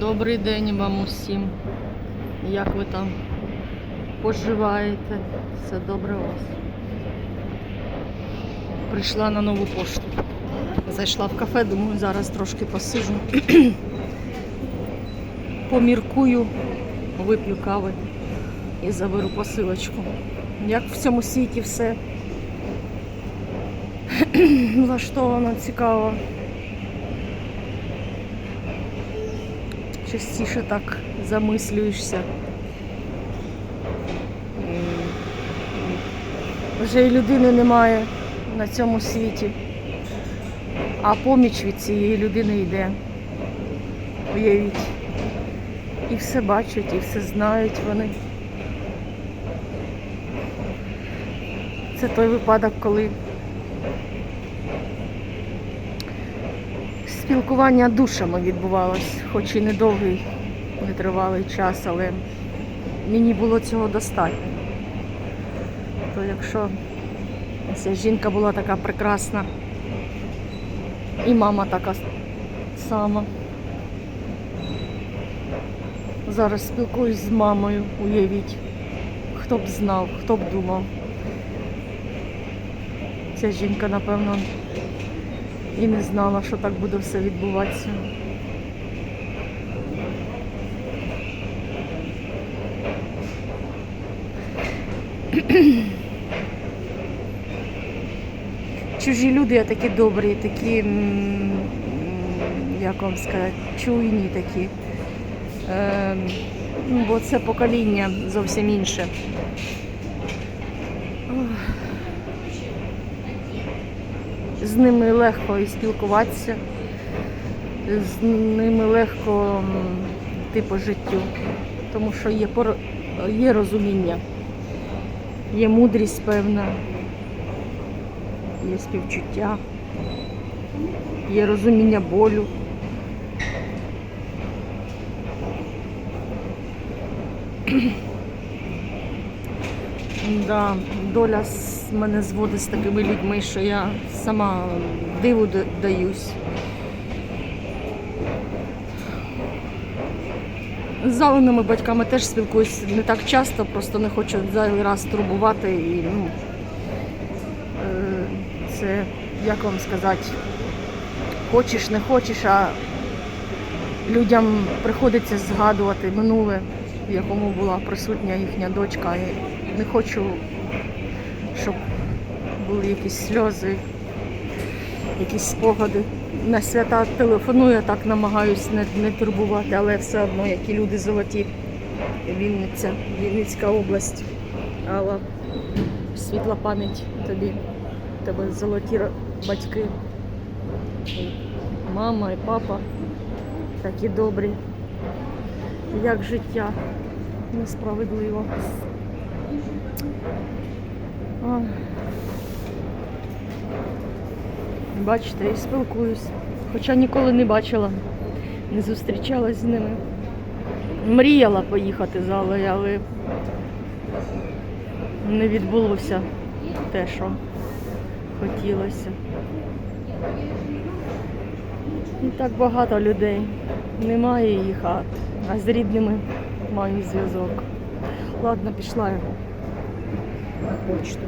Добрий день вам усім. Як ви там поживаєте? Все добре у вас? Прийшла на нову пошту. Зайшла в кафе, думаю, зараз трошки посижу. Поміркую, вип'ю кави і заберу посилочку. Як в цьому світі все влаштовано цікаво. Частіше так замислюєшся. Вже і людини немає на цьому світі, а поміч від цієї людини йде. Уявіть. І все бачать, і все знають вони. Це той випадок, коли спілкування душами відбувалось, хоч і недовгий, нетривалий час, але мені було цього достатньо. То якщо ця жінка була така прекрасна, і мама така сама. Зараз спілкуюсь з мамою, уявіть, хто б знав, хто б думав. Ця жінка, напевно, і не знала, що так буде все відбуватися. Чужі люди, а такі добрі, такі, як вам сказати, чуйні такі. Ну, бо це покоління зовсім інше. З ними легко і спілкуватися, з ними легко йти по життю, тому що є, є розуміння, є мудрість певна, є співчуття, є розуміння болю. Да, доля мене зводить з такими людьми, що я сама диву даюсь. З заленими батьками теж спілкуюсь не так часто, просто не хочу зайвий раз турбувати і ну, е, це, як вам сказати, хочеш, не хочеш, а людям приходиться згадувати минуле, в якому була присутня їхня дочка. І не хочу, щоб були якісь сльози, якісь спогади. На свята телефоную, так намагаюся не, не турбувати, але все одно, які люди золоті. Вінниця, Вінницька область. Алла, світла пам'ять тобі. Тебе золоті батьки. Мама і папа такі добрі. Як життя несправедливо. Ой. Бачите, і спілкуюсь. Хоча ніколи не бачила, не зустрічалась з ними. Мріяла поїхати з Аллою, але не відбулося те, що хотілося. І так багато людей. Немає їх, а, а з рідними маю зв'язок. Ладно, пішла я на почту.